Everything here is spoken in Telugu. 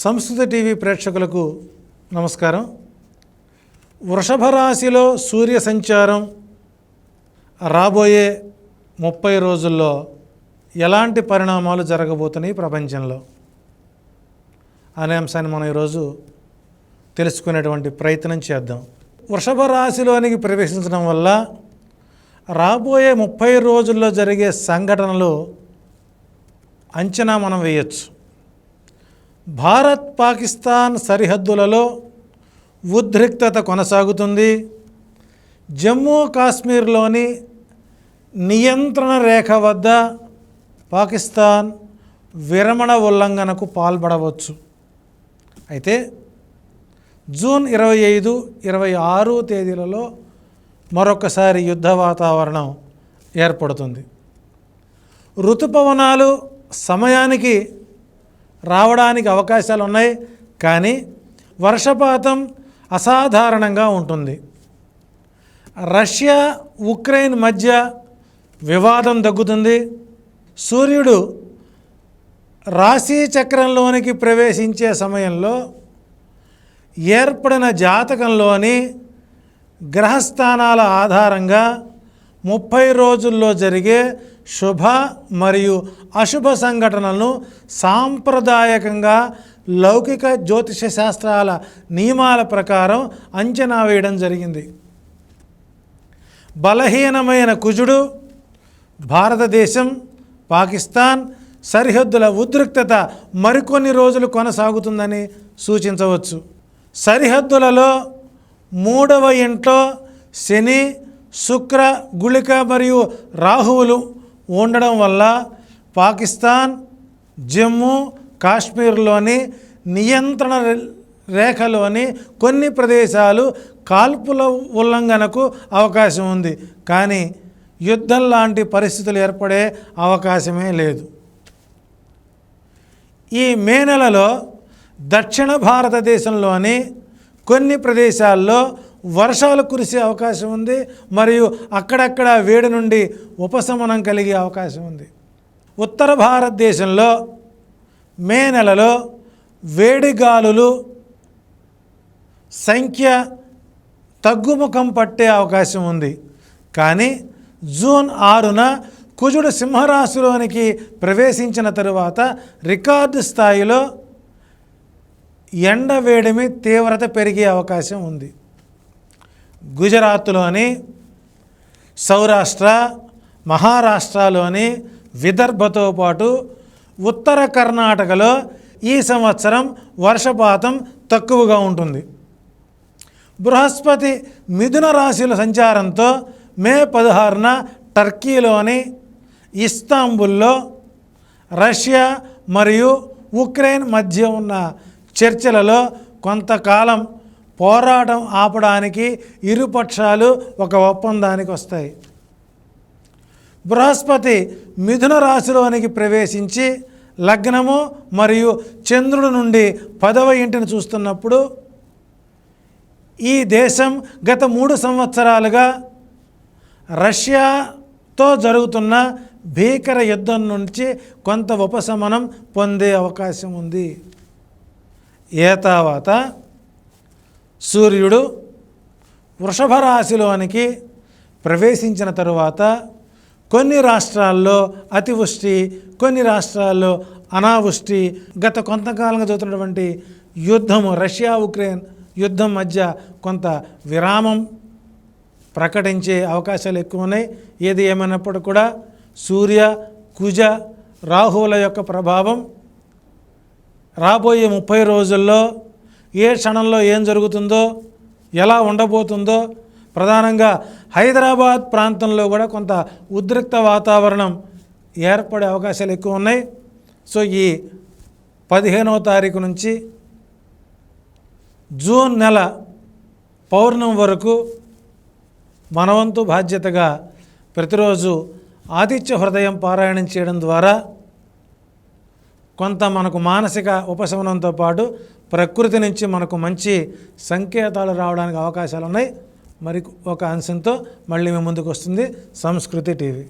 సంస్కృత టీవీ ప్రేక్షకులకు నమస్కారం. వృషభ రాశిలో సూర్య సంచారం రాబోయే ముప్పై రోజుల్లో ఎలాంటి పరిణామాలు జరగబోతున్నాయి ప్రపంచంలో అనే అంశాన్ని మనం ఈరోజు తెలుసుకునేటువంటి ప్రయత్నం చేద్దాం. వృషభ రాశిలోనికి ప్రవేశించడం వల్ల రాబోయే ముప్పై రోజుల్లో జరిగే సంఘటనలు అంచనా మనం వేయచ్చు. భారత్ పాకిస్తాన్ సరిహద్దులలో ఉద్రిక్తత కొనసాగుతుంది. జమ్మూ కాశ్మీర్లోని నియంత్రణ రేఖ వద్ద పాకిస్తాన్ విరమణ ఉల్లంఘనకు పాల్పడవచ్చు. అయితే జూన్ ఇరవై ఐదు ఇరవై ఆరు తేదీలలో మరొకసారి యుద్ధ వాతావరణం ఏర్పడుతుంది. ఋతుపవనాలు సమయానికి రావడానికి అవకాశాలు ఉన్నాయి కానీ వర్షపాతం అసాధారణంగా ఉంటుంది. రష్యా ఉక్రెయిన్ మధ్య వివాదం తగ్గుతుంది. సూర్యుడు రాశి చక్రంలోనికి ప్రవేశించే సమయంలో ఏర్పడిన జాతకంలోని గ్రహస్థానాల ఆధారంగా ముప్పై రోజుల్లో జరిగే శుభ మరియు అశుభ సంఘటనలను సాంప్రదాయకంగా లౌకిక జ్యోతిష శాస్త్రాల నియమాల ప్రకారం అంచనా వేయడం జరిగింది. బలహీనమైన కుజుడు భారతదేశం పాకిస్తాన్ సరిహద్దుల ఉద్రిక్తత మరికొన్ని రోజులు కొనసాగుతుందని సూచించవచ్చు. సరిహద్దులలో మూడవ ఇంట్లో శని శుక్ర గుళిక మరియు రాహువులు ఉండడం వల్ల పాకిస్తాన్ జమ్మూ కాశ్మీర్లోని నియంత్రణ రేఖలోని కొన్ని ప్రదేశాలు కాల్పుల ఉల్లంఘనకు అవకాశం ఉంది. కానీ యుద్ధం లాంటి పరిస్థితులు ఏర్పడే అవకాశమే లేదు. ఈ మే నెలలో దక్షిణ భారతదేశంలోని కొన్ని ప్రదేశాల్లో వర్షాలు కురిసే అవకాశం ఉంది మరియు అక్కడక్కడ వేడి నుండి ఉపశమనం కలిగే అవకాశం ఉంది. ఉత్తర భారతదేశంలో మే నెలలో వేడిగాలులు సంఖ్య తగ్గుముఖం పట్టే అవకాశం ఉంది. కానీ జూన్ ఆరున కుజుడు సింహరాశిలోనికి ప్రవేశించిన తరువాత రికార్డు స్థాయిలో ఎండ వేడిమి తీవ్రత పెరిగే అవకాశం ఉంది. గుజరాత్లోని సౌరాష్ట్ర మహారాష్ట్రలోని విదర్భతో పాటు ఉత్తర కర్ణాటకలో ఈ సంవత్సరం వర్షపాతం తక్కువగా ఉంటుంది. బృహస్పతి మిథున రాశుల సంచారంతో మే పదహారున టర్కీలోని ఇస్తాంబుల్లో రష్యా మరియు ఉక్రెయిన్ మధ్య ఉన్న చర్చలలో కొంతకాలం పోరాటం ఆపడానికి ఇరుపక్షాలు ఒక ఒప్పందానికి వస్తాయి. బృహస్పతి మిథున రాశిలోనికి ప్రవేశించి లగ్నము మరియు చంద్రుడు నుండి పదవ ఇంటిని చూస్తున్నప్పుడు ఈ దేశం గత మూడు సంవత్సరాలుగా రష్యాతో జరుగుతున్న భీకర యుద్ధం నుంచి కొంత ఉపశమనం పొందే అవకాశం ఉంది. ఏ తర్వాత సూర్యుడు వృషభ రాశిలోనికి ప్రవేశించిన తరువాత కొన్ని రాష్ట్రాల్లో అతివృష్టి కొన్ని రాష్ట్రాల్లో అనావృష్టి గత కొంతకాలంగా జరుగుతున్నటువంటి యుద్ధము రష్యా ఉక్రెయిన్ యుద్ధం మధ్య కొంత విరామం ప్రకటించే అవకాశాలు ఎక్కువ ఉన్నాయి. ఏది ఏమైనప్పుడు కూడా సూర్య కుజ రాహువుల యొక్క ప్రభావం రాబోయే ముప్పై రోజుల్లో ఏ క్షణంలో ఏం జరుగుతుందో ఎలా ఉండబోతుందో ప్రధానంగా హైదరాబాద్ ప్రాంతంలో కూడా కొంత ఉద్రిక్త వాతావరణం ఏర్పడే అవకాశాలు ఎక్కువ ఉన్నాయి. సో ఈ పదిహేనవ తారీఖు నుంచి జూన్ నెల పౌర్ణం వరకు మనవంతు బాధ్యతగా ప్రతిరోజు ఆదిత్య హృదయం పారాయణం చేయడం ద్వారా కొంత మనకు మానసిక ఉపశమనంతో పాటు ప్రకృతి నుంచి మనకు మంచి సంకేతాలు రావడానికి అవకాశాలు ఉన్నాయి మరి ఒక అంశంతో మళ్ళీ మీ ముందుకు వస్తుంది సంస్కృతి టీవీ.